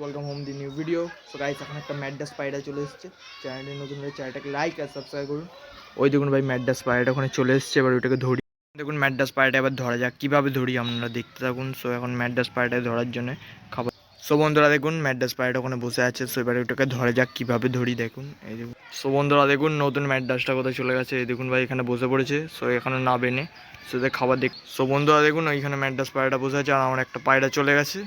Welcome home the new video so guys এখন একটা ম্যাডডা spider চলে এসেছে। চ্যানেলটি নতুন হয়ে চ্যানেলটাকে লাইক আর সাবস্ক্রাইব করুন। ওই দেখুন ভাই ম্যাডডা স্পাইডার ওখানে চলে এসেছে, এবার ওইটাকে ধরি। দেখুন ম্যাডডা স্পাইডার এবার ধরা যাক, কীভাবে ধরি আপনারা দেখতে থাকুন। সো এখন ম্যাডডা স্পাইডার ধরার জন্য খাবার সো বন্ধুরা দেখুন ম্যাডডা স্পাইডার ওখানে বসে আছে। সো এবার ওইটাকে ধরা যাক, কীভাবে ধরি দেখুন। এই দেখুন। সো বন্ধুরা দেখুন নতুন ম্যাডডাসটা কোথায় চলে গেছে। এই দেখুন ভাই এখানে বসে পড়েছে। সো এখানে না বেনে। সো খাবার দেখ সো বন্ধুরা দেখুন ওইখানে ম্যাডডাস পায়রাটা বসে আছে, আর আমার একটা পায়রা চলে গেছে।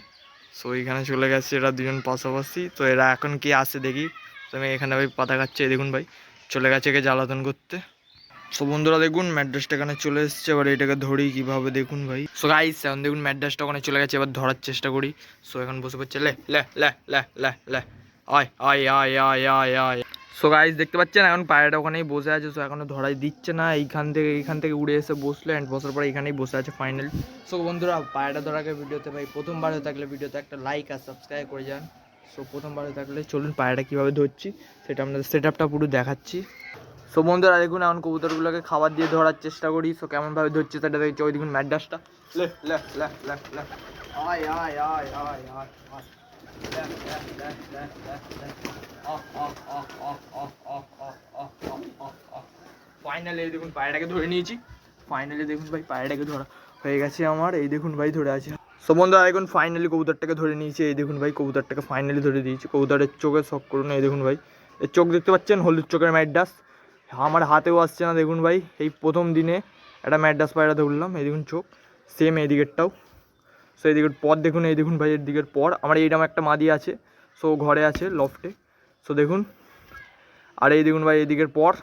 সো এখানে চলে গেছে, এরা দুজন পাশাপাশি। তো এরা এখন কি আসে দেখি। তুমি এখানে ভাই পাতা খাচ্ছে দেখুন ভাই। চলে গেছে একে জ্বালাতন করতে। সো বন্ধুরা দেখুন, ম্যাড্রাসটা এখানে চলে এসছে। এবার এটাকে ধরি কীভাবে দেখুন ভাই। সো গাইস এখন দেখুন, ম্যাড্রাসটা ওখানে চলে গেছে। এবার ধরার চেষ্টা করি। সো এখন বসে পড়ছে। লে লে লে লে লে লে। আয় আয় আয় আয় আয় আয়। সো গাইস দেখতে পাচ্ছেন? এখন পায়রাটা ওখানেই বসে আছে। সো এখনও ধরাই দিচ্ছে না। এইখান থেকে এইখান থেকে উড়ে এসে বসল। অ্যান্ড বসার পরে এখানেই বসে আছে ফাইনাল সো বন্ধুরা, পায়রাটা ধরাকে ভিডিওতে ভাই প্রথমবার হয়ে থাকলে ভিডিওতে একটা লাইক আর সাবস্ক্রাইব করে যান। সো প্রথমবার হয়ে থাকলে চলুন পায়রাটা কীভাবে ধরছি, সেটা আপনাদের সেট আপটা পুরো দেখাচ্ছি। সো বন্ধুরা, দেখুন, এখন কবুতরগুলোকে খাবার দিয়ে ধরার চেষ্টা করি। সো কেমনভাবে ধরছে সেটা দেখছি। ওই দেখুন ম্যাডাসটা লে লে লে লে লে। আয় আয় আয় আয় আয় আয়। ফাইনালি দেখুন পায়রাটাকে ধরে নিয়েছি। ফাইনালি দেখুন ভাই, পায়রাটাকে ধরা হয়ে গেছে আমার। এই দেখুন ভাই, ধরে আছে। সো বন্ধুরা এখন ফাইনালি কবুতরটাকে ধরে নিয়েছি। এই দেখুন ভাই, কবুতরটাকে ফাইনালি ধরে দিয়েছি। কবুতরের চোখে শখ করুন, এই দেখুন ভাই। এর চোখ দেখতে পাচ্ছেন? হলুদ চোখের ম্যাডাস আমার হাতেও আসছে না, দেখুন ভাই। এই প্রথম দিনে একটা ম্যাডাস পায়রা ধরলাম, এই দেখুন চোখ। সেম এদিকেরটাও সো এই পর দেখুন, এই দেখুন ভাই এর দিকের পর। আমার এইরকম একটা মাদি আছে, সো ঘরে আছে লফটে সো দেখুন। আর এই দেখুন ভাই, এই দিকের পর।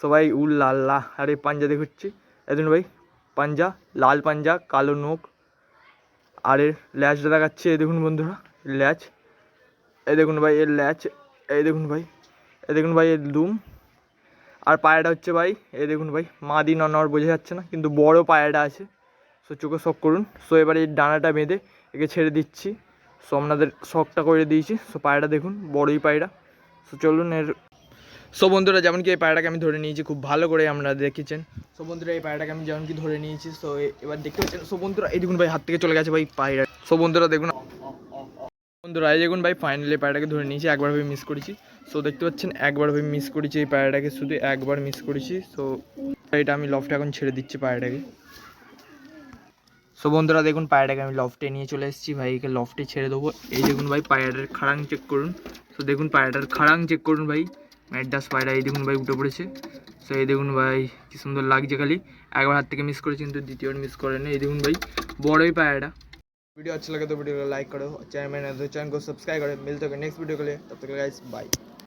সবাই উল লাল লা আর এই পাঞ্জা দেখুচ্ছি। দেখুন ভাই, পাঞ্জা, লাল পাঞ্জা, কালো নোক। আর এর ল্যাচটা দেখাচ্ছে, এই দেখুন বন্ধুরা, ল্যাচ। এই দেখুন ভাই, এর ল্যাচ, এই দেখুন ভাই, এই দেখুন ভাই, এর দুম। আর পায়রাটা হচ্ছে ভাই, এই দেখুন ভাই মাদি নর বোঝা যাচ্ছে না, কিন্তু বড় পায়রাটা আছে। সো চোখে শখ করুন। সো এবার এই ডানাটা বেঁধে একে ছেড়ে দিচ্ছি। সো আপনাদের শখটা করে দিয়েছি। সো পায়রাটা দেখুন, বড়ই পায়রা। সো চলুন এর সো বন্ধুরা, যেমন কি এই পায়রাটাকে আমি ধরে নিয়েছি, খুব ভালো করে আপনারা দেখেছেন। সো বন্ধুরা, এই পায়রাটাকে আমি যেমন কি ধরে নিয়েছি, সো এবার দেখতে পাচ্ছেন, সো বন্ধুরা, এই দেখুন ভাই, হাত থেকে চলে গেছে ভাই পায়রা। সো বন্ধুরা, দেখুন। বন্ধুরা, এই দেখুন ভাই ফাইনালি পায়রাটাকে ধরে নিয়েছি, একবার ভাবে মিস করেছি। সো দেখতে পাচ্ছেন, একবার ভাবে মিস করেছি এই পায়রাটাকে, শুধু একবার মিস করেছি। সো এটা আমি লফটে এখন ছেড়ে দিচ্ছি পায়রাটাকে। সো বন্ধুরা দেখুন পায়রাটাকে আমি লফটে নিয়ে চলে এসেছি ভাই একে লফটে ছেড়ে দেবো এই দেখুন ভাই পায়রাটার খাড়াং চেক করুন সো দেখুন পায়রাটার খাড়াং চেক করুন ভাই ম্যাডাস পায়রা এই দেখুন ভাই উঠে পড়েছে সো এই দেখুন ভাই কি সুন্দর লাগছে খালি একবার হাত থেকে মিস করেছি কিন্তু দ্বিতীয়বার মিস করেনি এই দেখুন ভাই বড়ই পায়রাটা वीडियो अच्छा लगे तो वीडियो को लाइक करो चैनल में চ্যানেল को सब्सक्राइब करो मिलते हैं नेक्स्ट वीडियो के लिए तब तक गाइस बाय